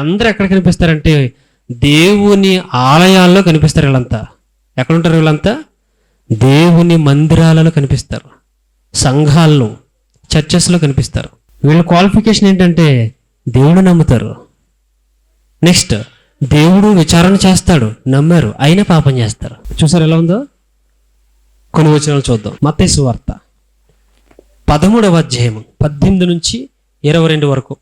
వీళ్ళందరూ ఎక్కడ కనిపిస్తారంటే దేవుని ఆలయాల్లో కనిపిస్తారు వీళ్ళంతా. ఎక్కడ ఉంటారు వీళ్ళంతా? దేవుని మందిరాలలో కనిపిస్తారు. సంఘాల్లో చర్చెస్లో కనిపిస్తారు. వీళ్ళ క్వాలిఫికేషన్ ఏంటంటే దేవుడు నమ్ముతారు. నెక్స్ట్ దేవుడు విచారణ చేస్తాడు. నమ్మారు. అయినా పాపం చేస్తారు. చూసారు ఎలా ఉందో? కొన్ని వచనాలు చూద్దాం. మత్తేసు వార్త పదమూడవ అధ్యాయము పద్దెనిమిది నుంచి ఇరవై రెండు వరకు.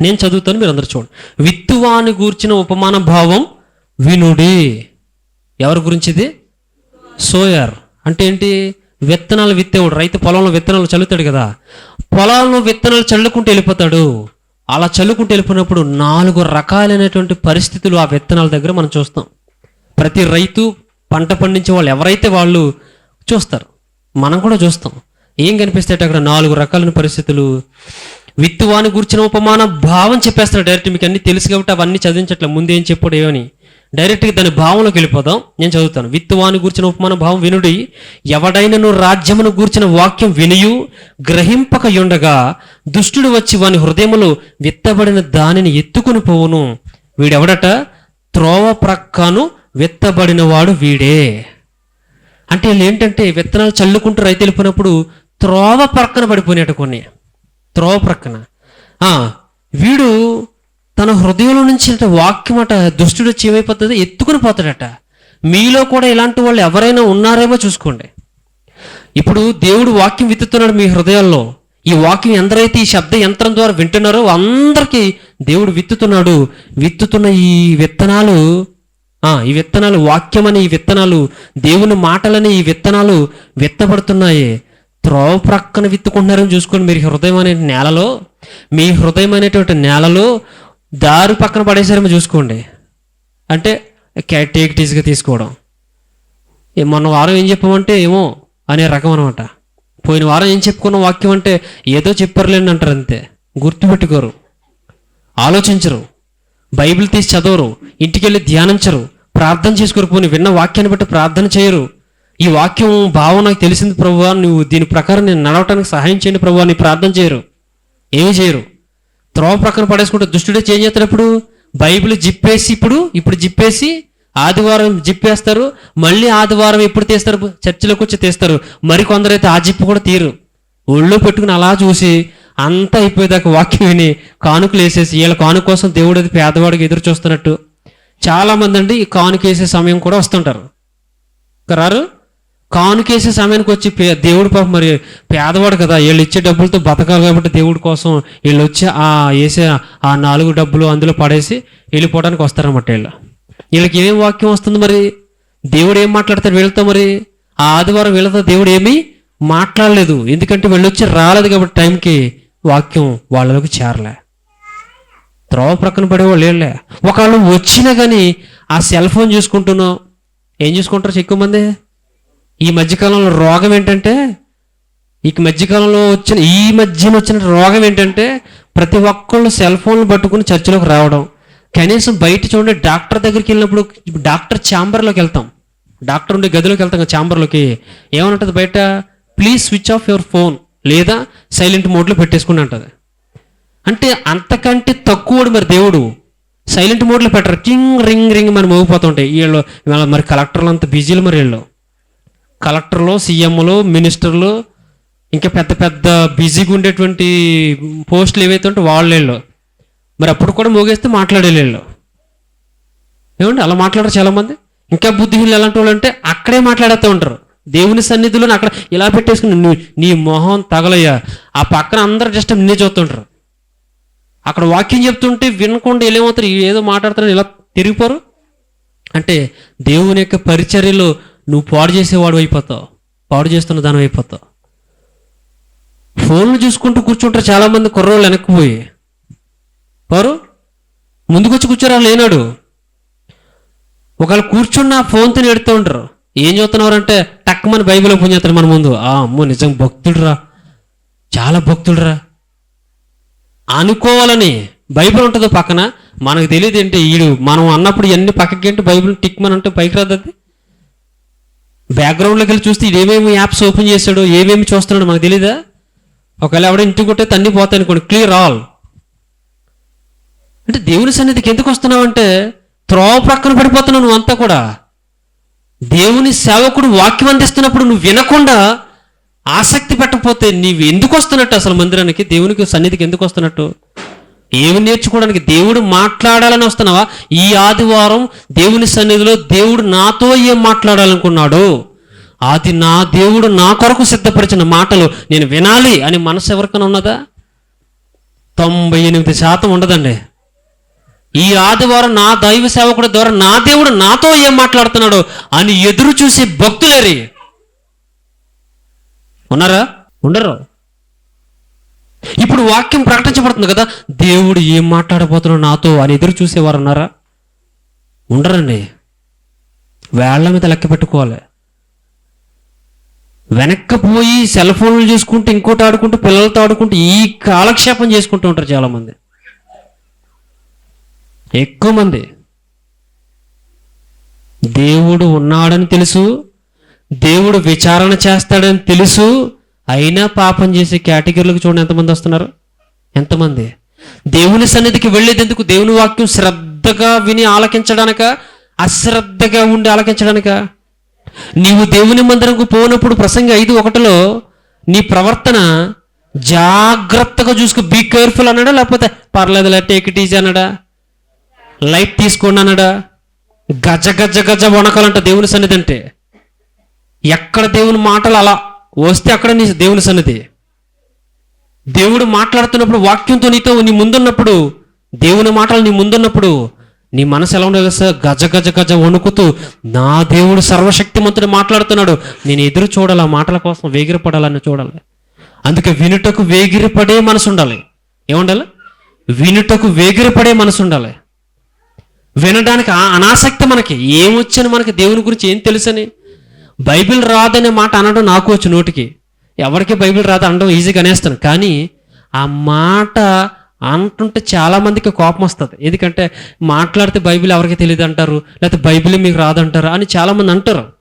నేను చదువుతాను మీరు అందరు చూడండి. విత్తువాని గూర్చిన ఉపమాన భావం వినుడి. ఎవరి గురించిది? సోయర్. అంటే ఏంటి? విత్తనాలు విత్తేవాడు రైతు పొలంలో విత్తనాలు చల్లుతాడు కదా. పొలాల్లో విత్తనాలు చల్లుకుంటూ వెళ్ళిపోతాడు. అలా చల్లుకుంటూ వెళ్ళిపోయినప్పుడు నాలుగు రకాలైనటువంటి పరిస్థితులు ఆ విత్తనాల దగ్గర మనం చూస్తాం. ప్రతి రైతు పంట పండించే వాళ్ళు ఎవరైతే వాళ్ళు చూస్తారు. మనం కూడా చూస్తాం. ఏం కనిపిస్తాయి అక్కడ నాలుగు రకాలైన పరిస్థితులు? విత్తువాని గురించిన ఉపమాన భావం చెప్పేస్తాడు డైరెక్ట్ మీకు అన్ని తెలుసు కాబట్టి అవన్నీ చదివించట్లే. ముందు ఏం చెప్పాడు ఏమని డైరెక్ట్గా దాని భావంలోకి వెళ్ళిపోదాం. నేను చదువుతాను. విత్తువాని గూర్చిన ఉపమాన భావం వినుడి. ఎవడైనను రాజ్యమును గూర్చిన వాక్యం వినియు. గ్రహింపక ఉండగా దుష్టుడు వచ్చి వాని హృదయములో విత్తబడిన దానిని ఎత్తుకుని పోవును. వీడెవడట? త్రోవ ప్రక్కను విత్తబడిన వాడు వీడే. అంటే వీళ్ళు ఏంటంటే విత్తనాలు చల్లుకుంటూ రైతు వెళ్ళిపోయినప్పుడు త్రోవ ప్రక్కన పడిపోయినట్టు కొన్ని. త్రోవ ప్రక్కన వీడు తన హృదయంలో నుంచి వాక్యం అట దుష్టుడు వచ్చి ఏమైపోతుంది? ఎత్తుకుని పోతాడట. మీలో కూడా ఇలాంటి వాళ్ళు ఎవరైనా ఉన్నారేమో చూసుకోండి. ఇప్పుడు దేవుడు వాక్యం విత్తుతున్నాడు మీ హృదయాల్లో. ఈ వాక్యం ఎందరైతే ఈ శబ్ద యంత్రం ద్వారా వింటున్నారో అందరికీ దేవుడు విత్తుతున్నాడు. విత్తుతున్న ఈ విత్తనాలు ఈ విత్తనాలు వాక్యం అనే ఈ విత్తనాలు దేవుని మాటలని ఈ విత్తనాలు విత్తబడుతున్నాయి. త్రోవ ప్రక్కన విత్తుకుంటున్నారని చూసుకోండి మీరు హృదయం అనే నేలలో మీ హృదయం అనేటువంటి నేలలో దారి పక్కన పడేసారేమో చూసుకోండి. అంటే టేక్ టీజ్గా తీసుకోవడం. మొన్న వారం ఏం చెప్పామంటే ఏమో అనే రకం అనమాట పోయిన వారం ఏం చెప్పుకున్న వాక్యం అంటే ఏదో చెప్పరులేండి అంటారు అంతే. గుర్తుపెట్టుకోరు. ఆలోచించరు. బైబిల్ తీసి చదవరు. ఇంటికి వెళ్ళి ధ్యానించరు. ప్రార్థన చేసుకోరు. పోనీ విన్న వాక్యాన్ని బట్టి ప్రార్థన చేయరు. ఈ వాక్యం భావం నాకు తెలిసింది ప్రభువా నువ్వు దీని ప్రకారం నేను నడవటానికి సహాయం చేయండి ప్రభు అని ప్రార్థన చేయరు. ఏమి చేయరు. త్రోవ ప్రక్కన పడేసుకుంటే దుష్టుడే చేంజ్ చేస్తున్నప్పుడు బైబిల్ జిప్పేసి ఇప్పుడు ఇప్పుడు జిప్పేసి ఆదివారం జిప్పేస్తారు మళ్ళీ ఆదివారం ఎప్పుడు తీస్తారు? చర్చిలోకి వచ్చి తీస్తారు. మరి కొందరైతే ఆ జిప్పు కూడా తీరు ఒళ్ళో పెట్టుకుని అలా చూసి అంతా అయిపోయేదాకా వాక్యం విని కానుకలు వేసేసి వీళ్ళ కానుక కోసం దేవుడు అది పేదవాడికి ఎదురు చూస్తున్నట్టు. చాలామంది అండి ఈ కానుక వేసే సమయం కూడా వస్తుంటారు. కరారు రారు? కానుకేసే సమయానికి వచ్చి పే దేవుడు పాపం మరి పేదవాడు కదా వీళ్ళు ఇచ్చే డబ్బులతో బతకాలి కాబట్టి దేవుడి కోసం వీళ్ళు వచ్చి ఆ వేసే ఆ నాలుగు డబ్బులు అందులో పడేసి వెళ్ళిపోవడానికి వస్తారన్నమాట వీళ్ళు. వీళ్ళకి ఏం వాక్యం వస్తుంది మరి? దేవుడు ఏం మాట్లాడతారు వీళ్ళతో మరి? ఆ ఆదివారం వీళ్ళతో దేవుడు ఏమీ మాట్లాడలేదు. ఎందుకంటే వీళ్ళు వచ్చి రాలేదు కాబట్టి టైంకి వాక్యం వాళ్ళలోకి చేరలే. త్రోవ ప్రక్కన పడేవాళ్ళు వీళ్ళే. ఒకళ్ళు వచ్చినా కానీ ఆ సెల్ ఫోన్ చూసుకుంటున్నాం. ఏం చూసుకుంటారు ఎక్కువ మంది ఈ మధ్యకాలంలో రోగం ఏంటంటే ఈ మధ్యకాలంలో వచ్చిన ఈ మధ్యన వచ్చిన రోగం ఏంటంటే ప్రతి ఒక్కళ్ళు సెల్ ఫోన్లు పట్టుకుని చర్చిలోకి రావడం. కనీసం బయట చూడండి డాక్టర్ దగ్గరికి వెళ్ళినప్పుడు డాక్టర్ ఛాంబర్లోకి వెళ్తాం. డాక్టర్ ఉండే గదిలోకి వెళ్తాం కదా ఛాంబర్లోకి. ఏమనుంటుంది బయట? Please switch off your phone లేదా సైలెంట్ మోడ్లో పెట్టేసుకుని ఉంటుంది అంటే అంతకంటే తక్కువడు మరి దేవుడు. సైలెంట్ మోడ్లో పెట్టరు. టింగ్ రింగ్ రింగ్ మరి మోగిపోతుంటాయి. వీళ్ళు మరి కలెక్టర్లు అంత బిజీలు మరి వీళ్ళు. కలెక్టర్లు సీఎంలు మినిస్టర్లు ఇంకా పెద్ద పెద్ద బిజీగా ఉండేటువంటి పోస్టులు ఏవైతే ఉంటే వాళ్ళు వీళ్ళు. మరి అప్పుడు కూడా మోగేస్తే మాట్లాడేళ్ళు ఏమండి? అలా మాట్లాడరు చాలామంది. ఇంకా బుద్ధిహీనులు ఎలాంటి వాళ్ళు అంటే అక్కడే మాట్లాడుతూ ఉంటారు. దేవుని సన్నిధిలో అక్కడ ఇలా పెట్టేసుకుని నీ- నీ మొహం తగలయ్యా. ఆ పక్కన అందరు జస్ట్ నిన్నే చూస్తుంటారు అక్కడ వాక్యం చెప్తుంటే వినకుండా వెళ్ళేమవుతారు ఏదో మాట్లాడుతారని ఇలా తిరిగిపోరు. అంటే దేవుని యొక్క పరిచర్యలో నువ్వు పాడు చేసేవాడు అయిపోతావు. పాడు చేస్తున్న దాని అయిపోతావు. ఫోన్లు చూసుకుంటూ కూర్చుంటారు చాలామంది కుర్రోళ్ళు వెనక్కిపోయి వారు ముందుకొచ్చి కూర్చోరా లేనాడు. ఒకవేళ కూర్చున్న ఫోన్తో ఎడుతూ ఉంటారు ఏం చూస్తున్నవారంటే టక్కుమని బైబిల్ ఓపెన్ చేస్తారు మన ముందు. ఆ అమ్మో నిజం భక్తుడురా. చాలా భక్తుడురా. అనుకోవాలని బైబిల్ ఉంటుంది పక్కన మనకు తెలియదు ఏంటి వీడు మనం అన్నప్పుడు ఎన్ని పక్కకి ఏంటి బైబిల్ టిక్ మన అంటే పైకి రాదు అది బ్యాక్గ్రౌండ్లోకి వెళ్ళి చూస్తే ఏమేమి యాప్స్ ఓపెన్ చేశాడు ఏమేమి చూస్తున్నాడు మనకు తెలీదా? ఒకవేళ ఎవడ ఇంటికి కొట్టే తన్ని పోతాయి అనుకోండి క్లియర్ ఆల్ అంటే దేవుని సన్నిధికి ఎందుకు వస్తున్నావు అంటే త్రోవ ప్రక్కన పడిపోతున్నావు నువ్వు అంతా కూడా. దేవుని సేవకుడు వాక్యం అందిస్తున్నప్పుడు నువ్వు వినకుండా ఆసక్తి పెట్టకపోతే నీవు ఎందుకు వస్తున్నట్టు అసలు మందిరానికి? దేవునికి సన్నిధికి ఎందుకు వస్తున్నట్టు? ఏమి నేర్చుకోవడానికి? దేవుడు మాట్లాడాలని వస్తున్నావా? ఈ ఆదివారం దేవుని సన్నిధిలో దేవుడు నాతో ఏం మాట్లాడాలనుకున్నాడు? అది నా దేవుడు నా కొరకు సిద్ధపరిచిన మాటలు నేను వినాలి అని మనసు ఎవరికైనా ఉన్నదా? తొంభై ఎనిమిది శాతం ఉండదండి. ఈ ఆదివారం నా దైవ సేవకుడి ద్వారా నా దేవుడు నాతో ఏం మాట్లాడుతున్నాడు అని ఎదురు చూసి భక్తులేరి. ఉన్నారా? ఉండరు. ఇప్పుడు వాక్యం ప్రకటించబడుతుంది కదా దేవుడు ఏం మాట్లాడబోతున్నాడు నాతో అని ఎదురు చూసేవారు ఉన్నారా? ఉండరండి. వేళ్ళ మీద లెక్క పెట్టుకోవాలి. వెనక్కపోయి సెల్ ఫోన్లు చూసుకుంటూ ఇంకోటి ఆడుకుంటూ పిల్లలతో ఆడుకుంటూ ఈ కాలక్షేపం చేసుకుంటూ ఉంటారు చాలామంది. ఎక్కువ మంది. దేవుడు ఉన్నాడని తెలుసు దేవుడు విచారణ చేస్తాడని తెలుసు అయినా పాపం చేసే కేటగిరీలకు చూడండి ఎంతమంది వస్తున్నారు? ఎంతమంది? దేవుని సన్నిధికి వెళ్ళేందుకు దేవుని వాక్యం శ్రద్ధగా విని ఆలకించడానిక? అశ్రద్ధగా ఉండి ఆలకించడానిక? నీవు దేవుని మందిరంకు పోనప్పుడు ప్రసంగి ఐదు ఒకటిలో నీ ప్రవర్తన జాగ్రత్తగా చూసుకో. బీ కేర్ఫుల్ అన్నాడా? లేకపోతే పర్లేదులే టేక్ ఇట్ ఈజీ అన్నాడా? లైట్ తీసుకోండి అన్నాడా? గజ గజ గజ వణకాలంట దేవుని సన్నిధి అంటే. ఎక్కడ దేవుని మాటలు అలా వస్తే అక్కడ నీ దేవుని సన్నిధి. దేవుడు మాట్లాడుతున్నప్పుడు వాక్యంతో నీతో నీ ముందున్నప్పుడు దేవుని మాటలు నీ ముందున్నప్పుడు నీ మనసు ఎలా ఉండదు సార్? గజ గజ గజ వణుకుతూ నా దేవుడు సర్వశక్తిమంతుడు మాట్లాడుతున్నాడు. నేను ఎదురు చూడాలి? ఆ మాటల కోసం వేగిరపడాలని చూడాలి. అందుకే వినుటకు వేగిరపడే మనసు ఉండాలి. ఏముండాలి? వినుటకు వేగిరపడే మనసు ఉండాలి. వినడానికి ఆ అనాసక్తి మనకి. ఏమొచ్చని మనకి? దేవుని గురించి ఏం తెలుసని? బైబిల్ రాదనే మాట అనడం నాకు వచ్చు నోటికి. ఎవరికి బైబిల్ రాదు అనడం ఈజీగా అనేస్తాను. కానీ ఆ మాట అంటుంటే చాలా మందికి కోపం వస్తుంది. ఎందుకంటే మాట్లాడితే బైబిల్ ఎవరికి తెలియదు అంటారు లేకపోతే బైబిల్ మీకు రాదంటారు అని చాలామంది అంటారు.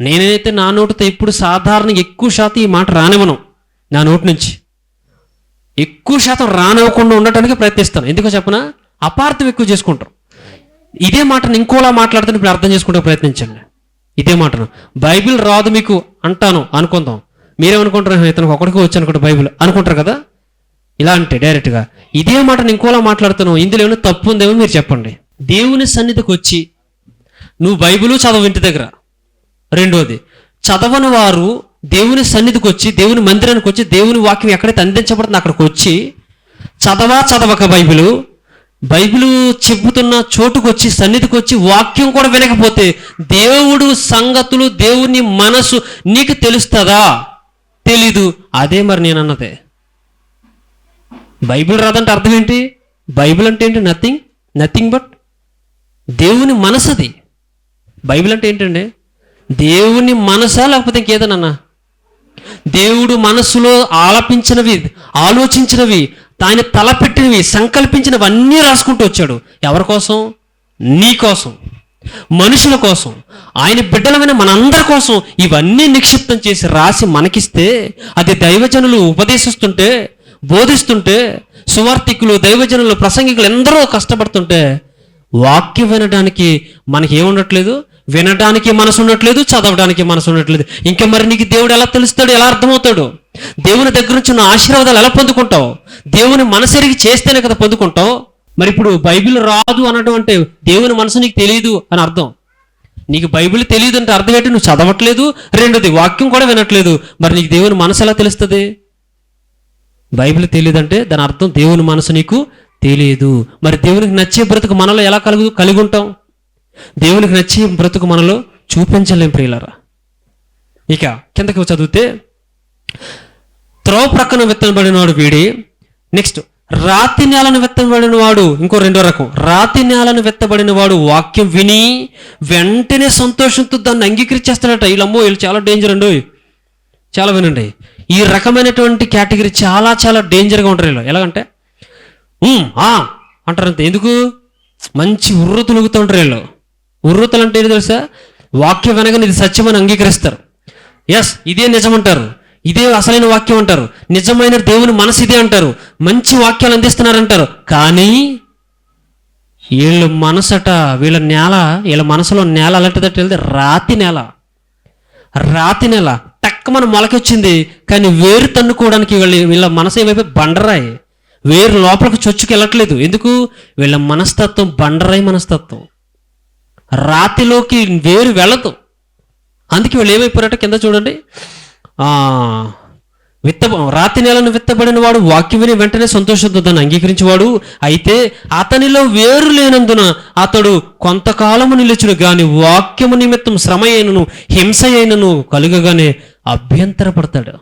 నేనైతే నా నోటితో ఎప్పుడు సాధారణ ఎక్కువ శాతం ఈ మాట రానివ్వను నా నోటి నుంచి. ఎక్కువ శాతం రానివ్వకుండా ఉండటానికి ప్రయత్నిస్తాను. ఎందుకో చెప్పనా? అపార్థం ఎక్కువ చేసుకుంటారు. ఇదే మాటను ఇంకోలా మాట్లాడుతున్న ఇప్పుడు అర్థం చేసుకుంటే ప్రయత్నించండి. ఇదే మాటను. బైబిల్ రాదు మీకు అంటాను అనుకుందాం. మీరేమనుకుంటారు ఇతనికి ఒకడికి వచ్చి అనుకుంటా బైబిల్. అనుకుంటారు కదా? ఇలా అంటే డైరెక్ట్గా. ఇదే మాటను ఇంకోలా మాట్లాడుతున్నావు. ఇందులో ఏమైనా తప్పు ఉందేమో మీరు చెప్పండి. దేవుని సన్నిధికి వచ్చి నువ్వు బైబిల్ చదవు ఇంటి దగ్గర. రెండోది చదవని వారు దేవుని సన్నిధికి వచ్చి దేవుని మందిరానికి వచ్చి దేవుని వాక్యం ఎక్కడైతే అందించబడుతుందో అక్కడికి వచ్చి చదవా చదవక బైబిలు బైబిల్ చెబుతున్న చోటుకు వచ్చి సన్నిధికి వచ్చి వాక్యం కూడా వినకపోతే దేవుడు సంగతులు దేవుని మనసు నీకు తెలుస్తుందా? తెలీదు. అదే మరి నేను అన్నదే బైబిల్ రాదంటే అర్థం ఏంటి బైబిల్ అంటే ఏంటి? నథింగ్. నథింగ్ బట్ దేవుని మనసది. బైబిల్ అంటే ఏంటండి? దేవుని మనసా లేకపోతే ఇంకేదనన్నా దేవుడు మనసులో ఆలపించినవి ఆలోచించినవి తాను తలపెట్టినవి సంకల్పించినవి అన్నీ రాసుకుంటూ వచ్చాడు. ఎవరి కోసం? నీ కోసం. మనుషుల కోసం. ఆయన బిడ్డలమైన మనందరి కోసం. ఇవన్నీ నిక్షిప్తం చేసి రాసి మనకిస్తే అది దైవజనులు ఉపదేశిస్తుంటే బోధిస్తుంటే సువార్థికులు దైవజనులు ప్రసంగికులు ఎందరో కష్టపడుతుంటే వాక్యం వినడానికి మనకి ఏముండట్లేదు వినడానికి మనసు ఉండట్లేదు చదవడానికి మనసు ఉండట్లేదు. ఇంకా మరి నీకు దేవుడు ఎలా తెలుస్తాడు ఎలా అర్థమవుతాడు? దేవుని దగ్గర నుంచి ఉన్న ఆశీర్వాదాలు ఎలా పొందుకుంటావు? దేవుని మనసెరిగి చేస్తేనే కదా పొందుకుంటావు? మరి ఇప్పుడు బైబిల్ రాదు అనడం అంటే దేవుని మనసు నీకు తెలియదు అని అర్థం. నీకు బైబిల్ తెలియదు అంటే అర్థం ఏంటి? నువ్వు చదవట్లేదు రెండోది వాక్యం కూడా వినట్లేదు. మరి నీకు దేవుని మనసు ఎలా తెలుస్తుంది? బైబిల్ తెలియదంటే దాని అర్థం దేవుని మనసు నీకు తెలియదు మరి దేవునికి నచ్చే బ్రతుకు మనలో ఎలా కలుగు కలిగి ఉంటాం దేవునికి నచ్చే బ్రతుకు మనలో చూపించలేం ప్రియులరా. ఇక కిందకి చదివితే త్రోవ ప్రక్కన విత్తనబడినవాడు వీడి నెక్స్ట్ రాతి నేలను విత్తబడిన వాడు ఇంకో రెండో రకం. రాతి నేలను విత్తబడిన వాడు వాక్యం విని వెంటనే సంతోషంతో దాన్ని అంగీకరించేస్తాడట. వీళ్ళమ్మో వీళ్ళు చాలా డేంజర్ అండి చాలా వినండి. ఈ రకమైనటువంటి కేటగిరీ చాలా చాలా డేంజర్గా ఉంటారు వీళ్ళు. ఎలాగంటే ఆ" అంటారు ఎందుకు? మంచి ఉర్రు తులుగుతూ ఉంటారు వీళ్ళు. ఉర్రూతలు అంటే ఏంటి తెలుసా? వాక్యం వెనకని ఇది సత్యమని అంగీకరిస్తారు. ఎస్ ఇదే నిజం అంటారు. ఇదే అసలైన వాక్యం అంటారు. నిజమైన దేవుని మనసు ఇదే అంటారు. మంచి వాక్యాలు అందిస్తున్నారంటారు. కానీ వీళ్ళ మనసట వీళ్ళ నేల వీళ్ళ మనసులో నేల అలాంటిదట వెళ్తే రాతి నేల. రాతి నేల. టక్కమని మొలకొచ్చింది. కానీ వేరు తన్నుకోవడానికి వీళ్ళ వీళ్ళ మనసు ఏమైపోయి బండరాయి. వేరు లోపలికి చొచ్చుకు వెళ్ళట్లేదు ఎందుకు? వీళ్ళ మనస్తత్వం బండరాయి మనస్తత్వం. రాతిలోకి వేరు వెళ్ళదు. అందుకే వీళ్ళు ఏమైపోయారట కింద చూడండి. విత్త రాతి నేలను విత్తబడిన వాడు వాక్యం విని వెంటనే సంతోషంతో దాన్ని అంగీకరించేవాడు అయితే అతనిలో వేరు లేనందున అతడు కొంతకాలము నిలిచును గాని వాక్యము నిమిత్తం శ్రమ అయినను హింస అయినను కలుగగానే అభ్యంతరపడతాడు.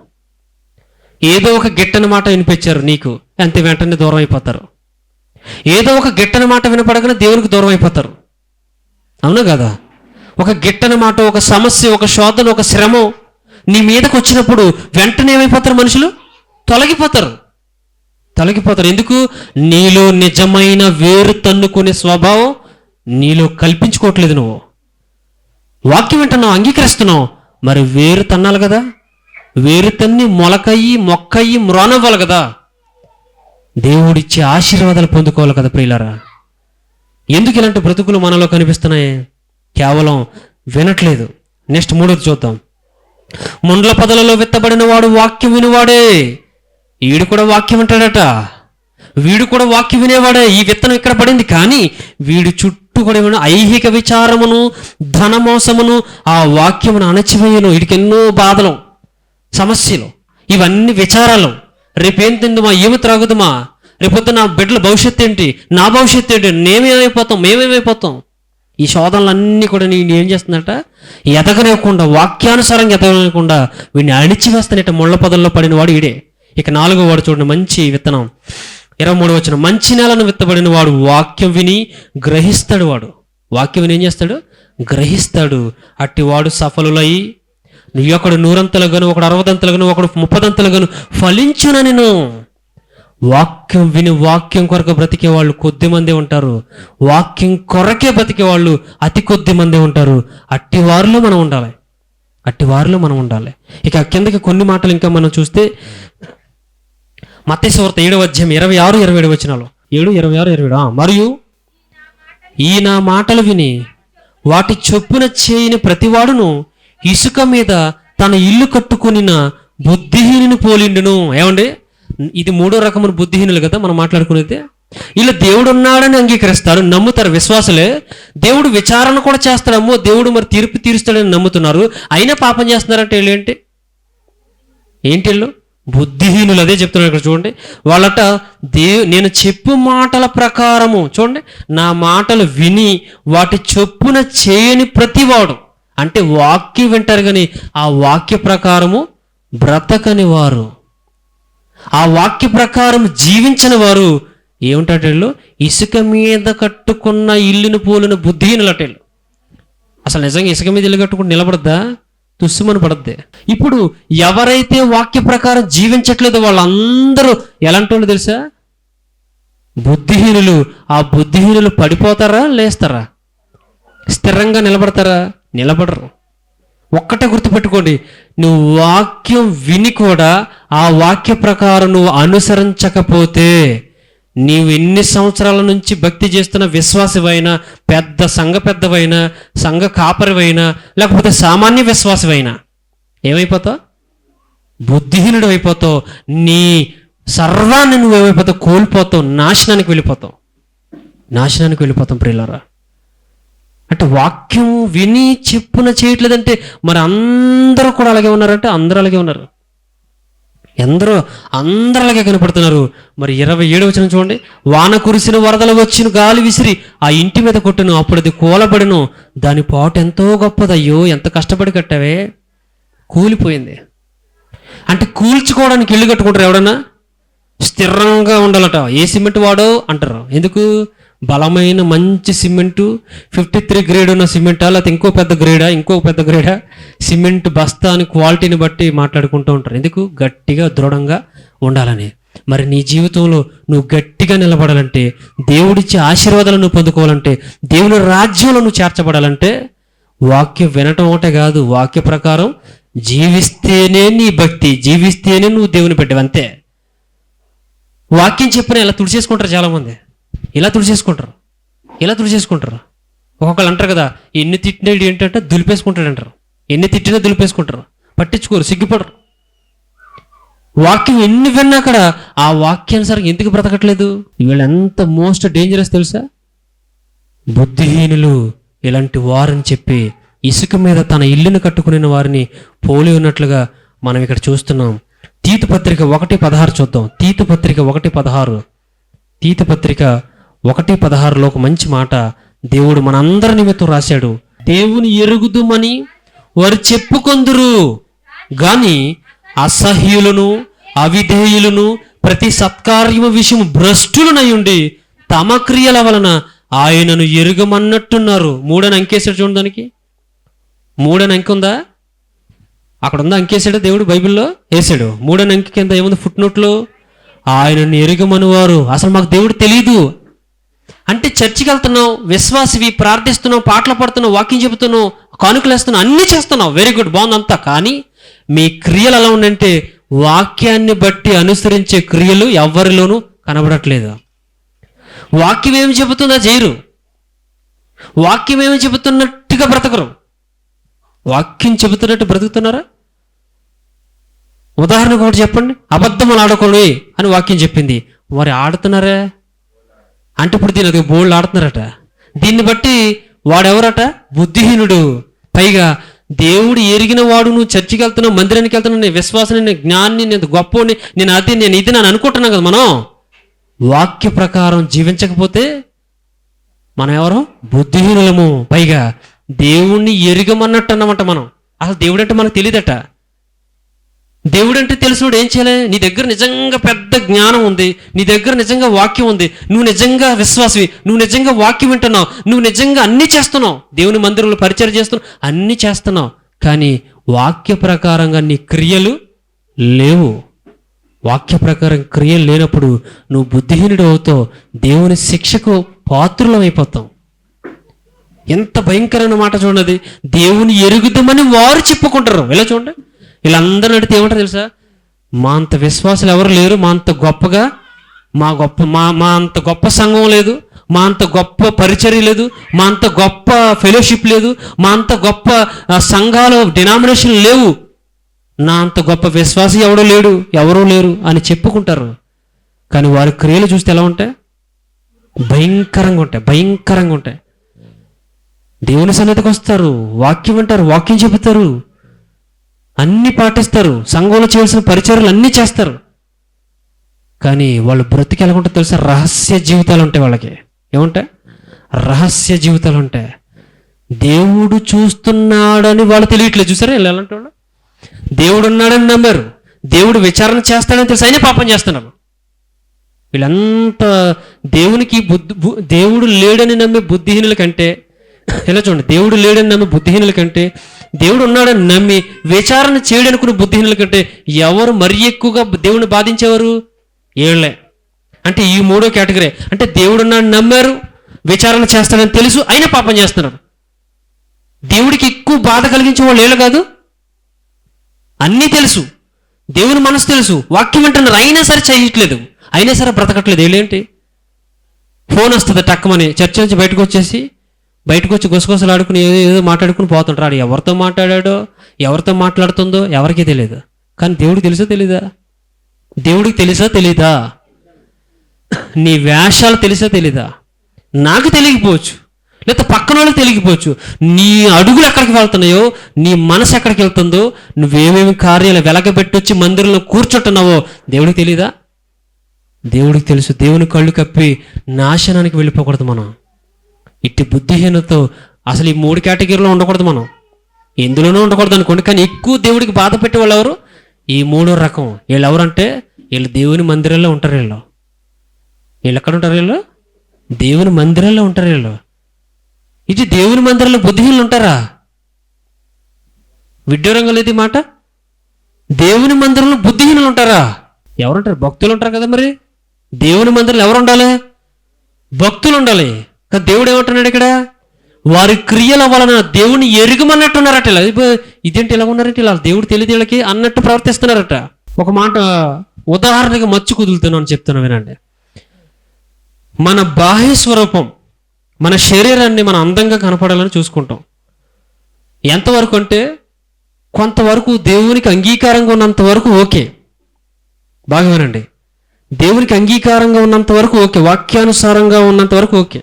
ఏదో ఒక గిట్టని మాట వినిపించారు నీకు అంతే వెంటనే దూరం అయిపోతారు. ఏదో ఒక గిట్టని మాట వినపడగానే దేవునికి దూరం అయిపోతారు. అవునా కదా? ఒక గిట్టని మాట ఒక సమస్య ఒక శోధన ఒక శ్రమ నీ మీదకి వచ్చినప్పుడు వెంటనే ఏమైపోతారు మనుషులు? తొలగిపోతారు. తొలగిపోతారు. ఎందుకు? నీలో నిజమైన వేరు తన్నుకునే స్వభావం నీలో కల్పించుకోవట్లేదు నువ్వు. వాక్యం వింటున్నావు అంగీకరిస్తున్నావు. మరి వేరు తన్నాలి కదా? వేరు తన్ని మొలకయ్యి మొక్కయ్యి మ్రోనవ్వాలి కదా? దేవుడిచ్చే ఆశీర్వాదాలు పొందుకోవాలి కదా ప్రియులారా? ఎందుకు ఇలాంటి బ్రతుకులు మనలో కనిపిస్తున్నాయి? కేవలం వినట్లేదు. నెక్స్ట్ మూడోది చూద్దాం. ముండ్ల పదలలో విత్తబడిన వాడు వాక్యం వినివాడే. వీడు కూడా వాక్యం వింటాడట. వీడు కూడా వాక్యం వినేవాడే. ఈ విత్తనం ఇక్కడ పడింది. కానీ వీడు చుట్టూ కూడా ఏమైనా ఐహిక విచారమును ధనమోసమును ఆ వాక్యమును అణచివేయను. వీడికి ఎన్నో బాధలు సమస్యలు. ఇవన్నీ విచారాలు. రేపేం తిందుమా? ఏమి త్రాగుదుమా? రేపొద్దు నా బిడ్డల భవిష్యత్తు ఏంటి? నా భవిష్యత్తు ఏంటి? మేమేమైపోతాం? మేమేమైపోతాం? ఈ శోధనలన్నీ కూడా నేను ఏం చేస్తుందట? ఎదగనివ్వకుండా వాక్యానుసారంగా ఎదగనేకుండా వీడిని అణిచివేస్తానట. ముళ్ళ పదంలో పడిన వాడు ఈడే. ఇక నాలుగో వాడు చూడండి మంచి విత్తనం. ఇరవై మూడు వచ్చిన మంచి నేలను విత్తబడిన వాడు వాక్యం విని గ్రహిస్తాడు వాడు. వాక్యం విని ఏం చేస్తాడు? గ్రహిస్తాడు. అట్టి వాడు సఫలులై నీ ఒకడు నూరంతలుగాను ఒకడు అరవదంతలుగాను ఒకడు ముప్పదంతలుగాను ఫలించున నేను వాక్యం విని వాక్యం కొరకు బ్రతికే వాళ్ళు కొద్ది మందే ఉంటారు. వాక్యం కొరకే బ్రతికే వాళ్ళు అతి కొద్ది మందే ఉంటారు. అట్టి వారిలో మనం ఉండాలి. అట్టి వారిలో మనం ఉండాలి. ఇక కిందకి కొన్ని మాటలు ఇంకా మనం చూస్తే మత్స్యవార్త ఏడవ అధ్యాయం ఇరవై ఆరు ఇరవై ఏడు వచ్చినాలు ఏడు ఇరవై ఆరు ఇరవై ఏడు. ఆ, మరియు ఈ నా మాటలు విని వాటి చొప్పున చేయని ప్రతివాడును ఇసుక మీద తన ఇల్లు కట్టుకొనిన బుద్ధిహీనుని పోలిండును. ఏమండి? ఇది మూడో రకమైన బుద్ధిహీనులు కదా మనం మాట్లాడుకునేది? వీళ్ళు దేవుడు ఉన్నాడని అంగీకరిస్తారు నమ్ముతారు విశ్వాసులే. దేవుడు విచారణ కూడా చేస్తాడమ్మో దేవుడు మరి తీర్పు తీరుస్తాడని నమ్ముతున్నారు. అయినా పాపం చేస్తున్నారంటే వీళ్ళు ఏంటి? ఏంటి వీళ్ళు? బుద్ధిహీనులు అదే చెప్తున్నారు ఇక్కడ చూడండి. వాళ్ళట దే నేను చెప్పు మాటల ప్రకారము చూడండి. నా మాటలు విని వాటి చొప్పున చేయని ప్రతివాడు అంటే వాక్యం వింటారు కానీ ఆ వాక్య ప్రకారము బ్రతకని వారు ఆ వాక్య ప్రకారం జీవించని వారు ఏమిటారు ఇసుక మీద కట్టుకున్న ఇల్లును పోలిన బుద్ధిహీనులటెళ్ళు అసలు నిజంగా ఇసుక మీద ఇల్లు కట్టుకుని నిలబడద్దా? తుస్సుమని పడద్ది. ఇప్పుడు ఎవరైతే వాక్య ప్రకారం జీవించట్లేదో వాళ్ళందరూ ఎలాంటి వాళ్ళు తెలుసా? బుద్ధిహీనులు. ఆ బుద్ధిహీనులు పడిపోతారా లేస్తారా? స్థిరంగా నిలబడతారా? నిలబడరు. ఒక్కటే గుర్తుపెట్టుకోండి. నువ్వు వాక్యం విని కూడా ఆ వాక్య ప్రకారం నువ్వు అనుసరించకపోతే నీవు ఎన్ని సంవత్సరాల నుంచి భక్తి చేస్తున్న విశ్వాసమైనా పెద్ద సంఘ పెద్దవైనా సంఘ కాపరివైనా లేకపోతే సామాన్య విశ్వాసమైనా ఏమైపోతావు? బుద్ధిహీనుడు అయిపోతావు. నీ సర్వాన్ని నువ్వు ఏమైపోతావు కోల్పోతావు. నాశనానికి వెళ్ళిపోతావు. నాశనానికి వెళ్ళిపోతాం ప్రియులారా. అంటే వాక్యం విని చెప్పున చేయట్లేదంటే మరి అందరూ కూడా అలాగే ఉన్నారంటే అందరూ అలాగే ఉన్నారు. ఎందరో అందరూ అలాగే కనపడుతున్నారు. మరి ఇరవై ఏడు వచ్చిన చూడండి. వాన కురిసిన వరదలు వచ్చిన గాలి విసిరి ఆ ఇంటి మీద కొట్టును. అప్పుడు అది కూలబడిను. దాని పాటు ఎంతో గొప్పదయ్యో ఎంత కష్టపడి కట్టావే? కూలిపోయింది. అంటే కూల్చుకోవడానికి ఇల్లు కట్టుకుంటారు ఎవడన్నా స్థిరంగా ఉండాలట. ఏ సిమెంట్ వాడో అంటారు. ఎందుకు? బలమైన మంచి సిమెంటు ఫిఫ్టీ త్రీ గ్రేడ్ ఉన్న సిమెంటా లేకపోతే ఇంకో పెద్ద గ్రేడా ఇంకో పెద్ద గ్రేడా సిమెంట్ బస్తా అని క్వాలిటీని బట్టి మాట్లాడుకుంటూ ఉంటారు. ఎందుకు? గట్టిగా దృఢంగా ఉండాలని. మరి నీ జీవితంలో నువ్వు గట్టిగా నిలబడాలంటే దేవుడిచ్చే ఆశీర్వాదాలు నువ్వు పొందుకోవాలంటే దేవుని రాజ్యంలో నువ్వు చేర్చబడాలంటే వాక్యం వినటం ఒకటే కాదు వాక్య ప్రకారం జీవిస్తేనే నీ భక్తి జీవిస్తేనే నువ్వు దేవుని పెట్టావు అంతే. వాక్యం చెప్పిన ఇలా తుడిచేసుకుంటారు చాలామంది. ఇలా తుడిచేసుకుంటారు. ఇలా తుడిచేసుకుంటారు. ఒక్కొక్కరు అంటారు కదా ఎన్ని తిట్టినాడు ఏంటంటే దులిపేసుకుంటాడు అంటారు ఎన్ని తిట్టినా దులిపేసుకుంటారు. పట్టించుకోరు సిగ్గుపడరు. వాక్యం ఎన్ని విన్నా అక్కడ ఆ వాక్యానుసారం ఎందుకు బ్రతకట్లేదు? వీళ్ళంత ఎంత మోస్ట్ డేంజరస్ తెలుసా? బుద్ధిహీనులు ఇలాంటి వారని చెప్పి ఇసుక మీద తన ఇల్లును కట్టుకునే వారిని పోలి ఉన్నట్లుగా మనం ఇక్కడ చూస్తున్నాం. తీతు పత్రిక ఒకటి పదహారు చూద్దాం. తీతు పత్రిక ఒకటి పదహారు. తీతు పత్రిక ఒకటి పదహారులో ఒక మంచి మాట దేవుడు మనందరి నిమిత్తం రాశాడు. దేవుని ఎరుగుదుమని వారు చెప్పుకొందురు. గాని అసహ్యులను అవిధేయులను ప్రతి సత్కార్యము విషయం భ్రష్టులనయుండి తమ క్రియల వలన ఆయనను ఎరుగమన్నట్టున్నారు. మూడని అంకేశాడు చూడడానికి మూడని అంకె ఉందా? అక్కడ ఉందా అంకేశాడు దేవుడు బైబిల్లో? వేసాడు. మూడని అంకె కింద ఏముంది? ఫుట్ నోట్లో ఆయనను ఎరుగమని వారు. అసలు మాకు దేవుడు తెలియదు అంటే చర్చికి వెళ్తున్నావు విశ్వాసివి ప్రార్థిస్తున్నావు పాటలు పాడుతున్నావు వాక్యం చెబుతున్నావు కానుకలు వేస్తున్నావు అన్నీ చేస్తున్నావు. వెరీ గుడ్ బాగుందంతా. కానీ మీ క్రియలు ఎలా ఉండంటే వాక్యాన్ని బట్టి అనుసరించే క్రియలు ఎవరిలోనూ కనబడట్లేదు. వాక్యం ఏమి చెబుతుందో చేయరు. వాక్యం ఏమి చెబుతున్నట్టుగా బ్రతకరు. వాక్యం చెబుతున్నట్టు బ్రతుకుతున్నారా? ఉదాహరణకు ఒకటి చెప్పండి. అబద్ధములు ఆడకూడదు అని వాక్యం చెప్పింది. వారు ఆడుతున్నారా? అంటే ఇప్పుడు దీని అది బోల్డ్ ఆడుతున్నారట. దీన్ని బట్టి వాడెవరట? బుద్ధిహీనుడు. పైగా దేవుడు ఎరిగిన వాడు నువ్వు చర్చికి వెళ్తున్నావు మందిరానికి వెళ్తున్నావు నేను విశ్వాసం నేను జ్ఞాన్ని నేను గొప్పని నేను అది నేను ఇది నేను అనుకుంటున్నాను కదా మనం. వాక్య ప్రకారం జీవించకపోతే మనం ఎవరు? బుద్ధిహీనులము. పైగా దేవుణ్ణి ఎరగమన్నట్టు అన్నమాట మనం. అసలు దేవుడంటే మనకు తెలియదట. దేవుడు అంటే తెలిసినోడు ఏం చేయాలి? నీ దగ్గర నిజంగా పెద్ద జ్ఞానం ఉంది. నీ దగ్గర నిజంగా వాక్యం ఉంది. నువ్వు నిజంగా విశ్వాసవి. నువ్వు నిజంగా వాక్యం వింటున్నావు. నువ్వు నిజంగా అన్నీ చేస్తున్నావు. దేవుని మందిరంలో పరిచయం చేస్తున్నావు. అన్నీ చేస్తున్నావు. కానీ వాక్య ప్రకారంగా నీ క్రియలు లేవు. వాక్య ప్రకారం క్రియలు లేనప్పుడు నువ్వు బుద్ధిహీనుడు అవుతావు. దేవుని శిక్షకు పాత్రులం అయిపోతాం ఎంత భయంకరమైన మాట చూడండి దేవుని ఎరుగుదామని వారు చెప్పుకుంటారు. ఇలా చూడండి? వీళ్ళందరూ అడిగితే ఏమంటారు తెలుసా? మా అంత విశ్వాసాలు ఎవరు లేరు మా అంత గొప్పగా మా గొప్ప మా మా అంత గొప్ప సంఘం లేదు మా అంత గొప్ప పరిచర్య లేదు మా అంత గొప్ప ఫెలోషిప్ లేదు మా అంత గొప్ప సంఘాలు డినామినేషన్ లేవు. నా అంత గొప్ప విశ్వాసం ఎవడో లేడు ఎవరూ లేరు అని చెప్పుకుంటారు. కానీ వారి క్రియలు చూస్తే ఎలా ఉంటాయి? భయంకరంగా ఉంటాయి భయంకరంగా ఉంటాయి. దేవుని సన్నిధికి వస్తారు వాక్యం అంటారు వాక్యం చెబుతారు. అన్ని పాటిస్తారు. సంఘంలో చేయాల్సిన పరిచయాలు అన్నీ చేస్తారు. కానీ వాళ్ళు బ్రతికి ఎలాగుంటే తెలుసా? రహస్య జీవితాలు ఉంటాయి వాళ్ళకి. ఏముంటాయి? రహస్య జీవితాలు ఉంటాయి. దేవుడు చూస్తున్నాడని వాళ్ళు తెలియట్లేదు. చూసారా? వీళ్ళు ఎలాంటి వాళ్ళు? దేవుడు ఉన్నాడని నమ్మారు. దేవుడు విచారణ చేస్తాడని తెలిసి. అయినా పాపం చేస్తున్నారు. వీళ్ళంతా దేవునికి బుద్ధి బు- దేవుడు లేడని నమ్మే బుద్ధిహీనుల కంటే ఇలా చూడండి. దేవుడు లేడని నమ్మే బుద్ధిహీనుల కంటే దేవుడు ఉన్నాడని నమ్మి విచారణ చేయడనుకున్న బుద్ధిహీనుల కంటే ఎవరు మరీ ఎక్కువగా దేవుని బాధించేవారు? ఏళ్ళే అంటే ఈ మూడో కేటగిరీ. అంటే దేవుడు ఉన్నాడని నమ్మారు విచారణ చేస్తాడని తెలుసు అయినా పాపం చేస్తున్నారు. దేవుడికి ఎక్కువ బాధ కలిగించే వాళ్ళు ఏళ్ళు కాదు? అన్నీ తెలుసు. దేవుని మనసు తెలుసు. వాక్యం వింటున్నారు. అయినా సరే చేయట్లేదు. అయినా సరే బ్రతకట్లేదు. ఏంటి ఫోన్ వస్తుంది టక్కమని. చర్చ నుంచి బయటకు వచ్చేసి బయటకు వచ్చి గుసగుసలాడుకుని ఏదో ఏదో మాట్లాడుకుని పోతుంటారు ఎవరితో మాట్లాడాడో ఎవరితో మాట్లాడుతుందో ఎవరికీ తెలియదు కానీ దేవుడికి తెలుసా తెలీదా? దేవుడికి తెలుసా తెలీదా? నీ వేషాలు తెలుసా తెలీదా? నాకు తెలియకపోవచ్చు. లేదా పక్కన వాళ్ళకి తెలియకపోవచ్చు. నీ అడుగులు ఎక్కడికి వెళ్తున్నాయో నీ మనసు ఎక్కడికి వెళ్తుందో నువ్వేమేమి కార్యాలు వెలగబెట్టొచ్చి మందిరంలో కూర్చుంటున్నావో దేవుడికి తెలీదా? దేవుడికి తెలుసు. దేవుని కళ్ళు కప్పి నాశనానికి వెళ్ళిపోకూడదు మనం. ఇట్టి బుద్ధిహీనతో అసలు ఈ మూడు కేటగిరీలో ఉండకూడదు మనం. ఎందులోనూ ఉండకూడదు అనుకోండి కానీ ఎక్కువ దేవుడికి బాధ పెట్టే వాళ్ళు ఎవరు? ఈ మూడో రకం. వీళ్ళు ఎవరంటే వీళ్ళు దేవుని మందిరంలో ఉంటారు వీళ్ళు. వీళ్ళు ఎక్కడ ఉంటారు వీళ్ళు? దేవుని మందిరంలో ఉంటారు వీళ్ళు. ఇది దేవుని మందిరంలో బుద్ధిహీనులు ఉంటారా? విడ్డూరంగా లేదు మాట? దేవుని మందిరంలో బుద్ధిహీనులు ఉంటారా? ఎవరుంటారు? భక్తులు ఉంటారు కదా మరి. దేవుని మందిరంలో ఎవరు ఉండాలి? భక్తులు ఉండాలి. కానీ దేవుడు ఏమంటున్నాడు ఇక్కడ? వారి క్రియల వలన దేవుని ఎరుగమన్నట్టున్నారట ఇలా. ఇదేంటి ఇలా ఉన్నారంటే ఇలా దేవుడు తెలియదు వీళ్ళకి అన్నట్టు ప్రవర్తిస్తున్నారట. ఒక మాట ఉదాహరణకి మచ్చు కుదులుతున్నాను చెప్తున్నా వినండి. మన బాహ్య స్వరూపం మన శరీరాన్ని మనం అందంగా కనపడాలని చూసుకుంటాం. ఎంతవరకు అంటే కొంతవరకు దేవునికి అంగీకారంగా ఉన్నంత వరకు ఓకే. బాగా వినండి. దేవునికి అంగీకారంగా ఉన్నంత వరకు ఓకే. వాక్యానుసారంగా ఉన్నంత వరకు ఓకే.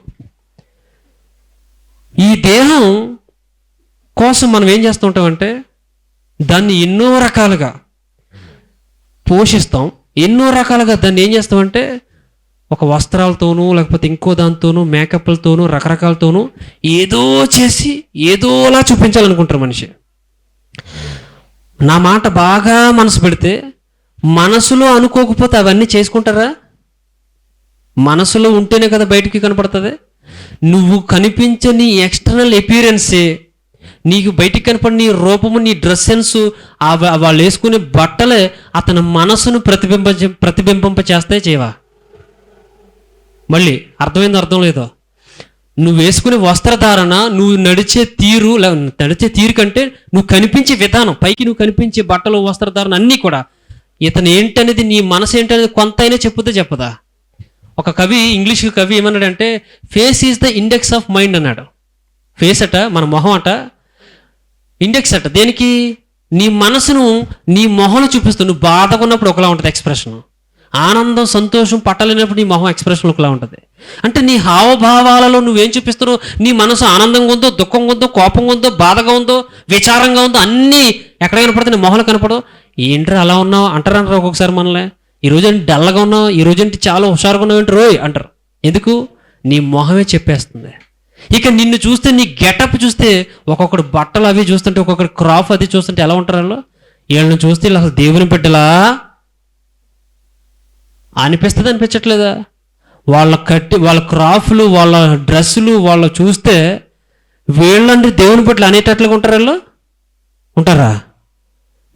ఈ దేహం కోసం మనం ఏం చేస్తూ ఉంటామంటే దాన్ని ఎన్నో రకాలుగా పోషిస్తాం. ఎన్నో రకాలుగా దాన్ని ఏం చేస్తామంటే ఒక వస్త్రాలతోనూ లేకపోతే ఇంకో దాంతోనూ మేకప్లతోనూ రకరకాలతోనూ ఏదో చేసి ఏదోలా చూపించాలనుకుంటారు మనిషి. నా మాట బాగా మనసు పెడితే మనసులో అనుకోకపోతే అవన్నీ చేసుకుంటారా? మనసులో ఉంటేనే కదా బయటికి కనపడుతుంది. నువ్వు కనిపించని ఎక్స్టర్నల్ ఎపీరెన్సే నీకు బయటికి కనపడి నీ రూపము నీ డ్రెస్ సెన్స్ వాళ్ళు వేసుకునే బట్టలే అతని మనసును ప్రతిబింబ ప్రతిబింబింప చేస్తే చేయవా? మళ్ళీ అర్థమైందో అర్థం లేదో? నువ్వు వేసుకునే వస్త్రధారణ నువ్వు నడిచే తీరు లే- నడిచే తీరు కంటే నువ్వు కనిపించే విధానం పైకి నువ్వు కనిపించే బట్టలు వస్త్రధారణ అన్నీ కూడా ఇతను ఏంటనేది నీ మనసు ఏంటనేది కొంతైనా చెప్పుదా చెప్పదా? ఒక కవి ఇంగ్లీష్ కవి ఏమన్నాడంటే face is the index of mind అన్నాడు. ఫేస్ అట? మన మొహం అట? ఇండెక్స్ అట. దేనికి? నీ మనసును నీ మొహంలో చూపిస్తూ నువ్వు బాధగా ఉన్నప్పుడు ఒకలా ఉంటుంది ఎక్స్ప్రెషన్ ఆనందం సంతోషం పట్టలేనప్పుడు నీ మొహం ఎక్స్ప్రెషన్ ఒకలా ఉంటుంది. అంటే నీ హావభావాలలో నువ్వేం చూపిస్తున్నావు? నీ మనసు ఆనందంగా ఉందో దుఃఖంగా ఉందో కోపంగా ఉందో బాధగా ఉందో విచారంగా ఉందో అన్నీ ఎక్కడ కనపడుతుంది నీ మొహంలో కనపడవు. ఏంట్రా అలా ఉన్నావు? అంటారంటారు ఒక్కొక్కసారి మనలే ఈ రోజు ఏంటి ఉన్నావు? ఈ రోజు ఏంటి చాలా హుషారుగా ఉన్నావు ఏంటి రోయ్? అంటారు. ఎందుకు? నీ మొహమే చెప్పేస్తుంది. ఇక నిన్ను చూస్తే నీ గెటప్ చూస్తే ఒక్కొక్కడు బట్టలు అవి చూస్తుంటే ఒక్కొక్కడు క్రాఫ్ అది చూస్తుంటే ఎలా ఉంటారు వాళ్ళు? వీళ్ళని చూస్తే వీళ్ళు అసలు దేవుని బిడ్డలా? అనిపిస్తుంది అనిపించట్లేదా? వాళ్ళ కట్టి వాళ్ళ క్రాఫ్లు వాళ్ళ డ్రెస్సులు వాళ్ళు చూస్తే వీళ్ళంటే దేవుని బిడ్డలు అనేటట్లుగా ఉంటారు వీళ్ళు? ఉంటారా?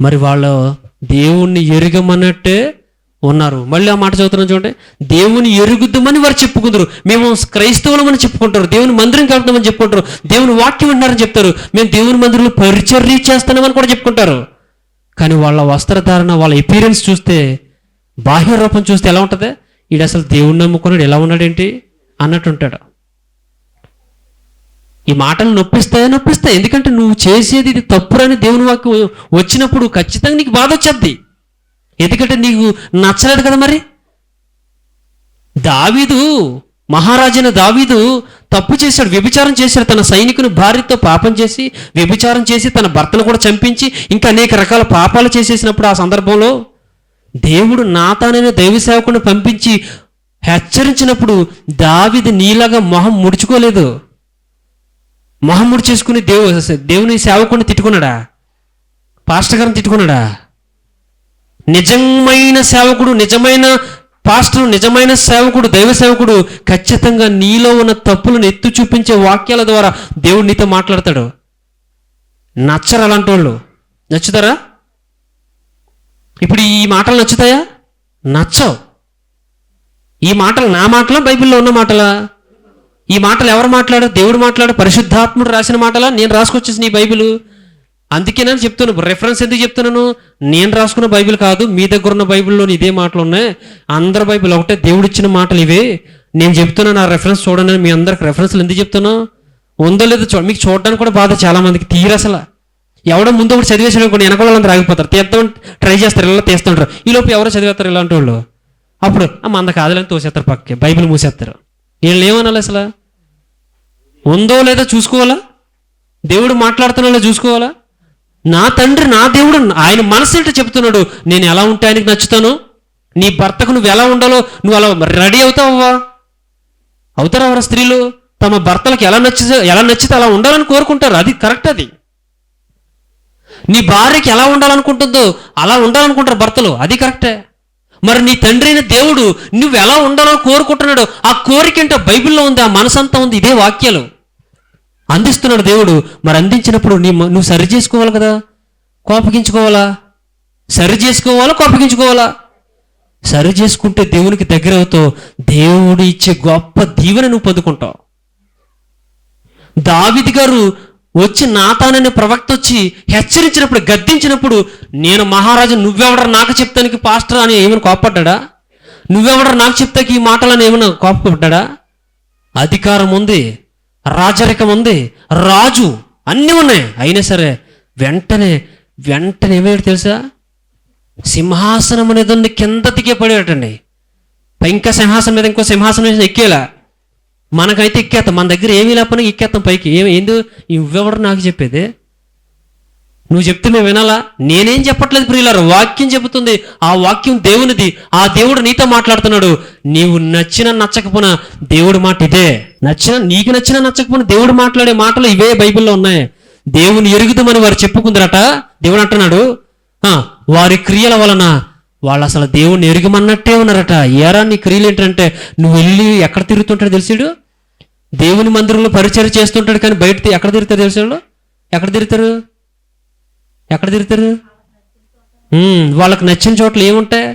మరి వాళ్ళు దేవుణ్ణి ఎరుగమన్నట్టే ఉన్నారు. మళ్ళీ ఆ మాట చదువుతున్నాను చూడండి. దేవుని ఎరుగుద్దామని వారు చెప్పుకుంటారు. మేము క్రైస్తవులమని చెప్పుకుంటారు. దేవుని మందిరం కడతామని చెప్పుకుంటారు. దేవుని వాక్యం వింటారని చెప్తారు. మేము దేవుని మందిరంలో పరిచర్య చేస్తున్నామని కూడా చెప్పుకుంటారు. కానీ వాళ్ళ వస్త్రధారణ వాళ్ళ ఎపీరియన్స్ చూస్తే బాహ్య రూపం చూస్తే ఎలా ఉంటుంది? ఈడు అసలు దేవుణ్ణి నమ్ముకున్నాడు ఎలా ఉన్నాడేంటి? అన్నట్టు ఉంటాడు. ఈ మాటలు నొప్పిస్తాయా? నొప్పిస్తాయి. ఎందుకంటే నువ్వు చేసేది ఇది తప్పురని దేవుని వాక్యం వచ్చినప్పుడు ఖచ్చితంగా నీకు బాధ వచ్చేది ఎందుకంటే నీకు నచ్చలేదు కదా మరి? దావీదు మహారాజైన దావీదు తప్పు చేశాడు వ్యభిచారం చేశాడు. తన సైనికుని భార్యతో పాపం చేసి వ్యభిచారం చేసి తన భర్తను కూడా చంపించి ఇంకా అనేక రకాల పాపాలు చేసేసినప్పుడు ఆ సందర్భంలో దేవుడు నాతానైన దైవ సేవకుని పంపించి హెచ్చరించినప్పుడు దావీదు నీలాగా మొహం ముడుచుకోలేదు. మొహం ముడిచేసుకుని దేవు దేవుని సేవకుని తిట్టుకున్నాడా? పాస్టర్ గారిని తిట్టుకున్నాడా? నిజమైన సేవకుడు నిజమైన పాస్టర్ నిజమైన సేవకుడు దైవ సేవకుడు ఖచ్చితంగా నీలో ఉన్న తప్పులను ఎత్తు చూపించే వాక్యాల ద్వారా దేవుడు నీతో మాట్లాడతాడు. నచ్చరు అలాంటి వాళ్ళు. నచ్చుతారా? ఇప్పుడు ఈ మాటలు నచ్చుతాయా? నచ్చవు. ఈ మాటలు నా మాటలా బైబిల్లో ఉన్న మాటలా? ఈ మాటలు ఎవరు మాట్లాడారు? దేవుడు మాట్లాడు పరిశుద్ధాత్ముడు రాసిన మాటలా? నేను రాసుకొచ్చేసి నీ బైబిల్? అందుకే నేను చెప్తున్నాను రెఫరెన్స్ ఎందుకు చెప్తున్నాను? నేను రాసుకున్న బైబిల్ కాదు మీ దగ్గర ఉన్న బైబిల్లోని ఇదే మాటలు ఉన్నాయి. అందరి బైబిల్ ఒకటే దేవుడు ఇచ్చిన మాటలు ఇవే. నేను చెప్తున్నాను నా రెఫరెన్స్ చూడండి మీ అందరికి రెఫరెన్స్లు ఎందుకు చెప్తున్నాను ఉందో లేదో చూ మీకు చూడడానికి కూడా బాధ చాలా మందికి తీరు అసలు. ఎవడో ముందు ఒకటి చదివేసాడు అనుకోండి వెనక వాళ్ళందరూ ఆగిపోతారు. తీద్దాం ట్రై చేస్తారు ఇలా తీస్తుంటారు. ఈ లోపు ఎవరో చదివేస్తారు ఇలాంటి వాళ్ళు? అప్పుడు మంద కాదులని తోసేస్తారు పక్కకి బైబిల్ మూసేస్తారు. వీళ్ళు ఏమనాలి అసలు? ఉందో లేదో చూసుకోవాలా? దేవుడు మాట్లాడుతున్నాడో చూసుకోవాలా? నా తండ్రి నా దేవుడు ఆయన మనసు ఏంటో చెప్తున్నాడు నేను ఎలా ఉంటే ఆయనకి నచ్చుతాను? నీ భర్తకు నువ్వు ఎలా ఉండాలో నువ్వు అలా రెడీ అవుతావా? అవుతారా ఎవరా స్త్రీలు? తమ భర్తలకు ఎలా నచ్చి ఎలా నచ్చితే అలా ఉండాలని కోరుకుంటారు. అది కరెక్ట్ అది. నీ భార్యకి ఎలా ఉండాలనుకుంటుందో అలా ఉండాలనుకుంటారు భర్తలు. అది కరెక్టే. మరి నీ తండ్రి అయిన దేవుడు నువ్వు ఎలా ఉండాలో కోరుకుంటున్నాడు ఆ కోరిక ఏంటో బైబిల్లో ఉంది ఆ మనసంతా ఉంది ఇదే వాక్యాలు. అందిస్తున్నాడు దేవుడు. మరి అందించినప్పుడు నీ నువ్వు సరి చేసుకోవాలి కదా? కోపగించుకోవాలా? సరి చేసుకోవాలా? కోపగించుకోవాలా? సరి చేసుకుంటే దేవునికి దగ్గర అవుతావు. దేవుడు ఇచ్చే గొప్ప దీవెన నువ్వు పొందుకుంటావు. దావిది గారు వచ్చి నాతాననే ప్రవక్త వచ్చి హెచ్చరించినప్పుడు గద్దించినప్పుడు నేను మహారాజు నువ్వెవడరు నాకు చెప్తానికి పాస్టర్ అని ఏమైనా కోపడ్డా నువ్వెవడరు నాకు చెప్తాకి ఈ మాటలని ఏమైనా కోపడ్డా అధికారం ఉంది. రాజరికం ఉంది. రాజు అన్నీ ఉన్నాయి. అయినా సరే వెంటనే వెంటనే ఏమయ్యాడు తెలుసా? సింహాసనం అనేది ఉంది కింద దిగే పడేటండి ఇంకా సింహాసనం మీద ఇంకో సింహాసనం ఎక్కేలా? మనకైతే ఎక్కేస్తాం. మన దగ్గర ఏమీ లేకపోయినా ఎక్కేస్తాం పైకి. ఏమి? ఏందు? ఇవ్వెవడు నాకు చెప్పేది. నువ్వు చెప్తే మేము వినాలా? నేనేం చెప్పట్లేదు ప్రియులారు? వాక్యం చెబుతుంది. ఆ వాక్యం దేవునిది. ఆ దేవుడు నీతో మాట్లాడుతున్నాడు. నీవు నచ్చిన నచ్చకపోయినా దేవుడి మాట ఇదే. నచ్చిన నీకు నచ్చిన నచ్చకపోయినా దేవుడు మాట్లాడే మాటలు ఇవే బైబిల్లో ఉన్నాయి. దేవుని ఎరుగుదమని వారు చెప్పుకుందరట. దేవుడు అంటున్నాడు వారి క్రియల వలన వాళ్ళు అసలు దేవుణ్ణి ఎరుగమన్నట్టే ఉన్నారట. ఏరా నీ క్రియలు ఏంటంటే నువ్వు వెళ్ళి ఎక్కడ తిరుగుతుంటాడు తెలిసాడు దేవుని మందిరంలో పరిచయం చేస్తుంటాడు కానీ బయట ఎక్కడ తిరుగుతారు తెలిసాడు ఎక్కడ తిరుగుతారు? ఎక్కడ తిరుగుతారు? వాళ్ళకి నచ్చిన చోట్ల ఏముంటాయి?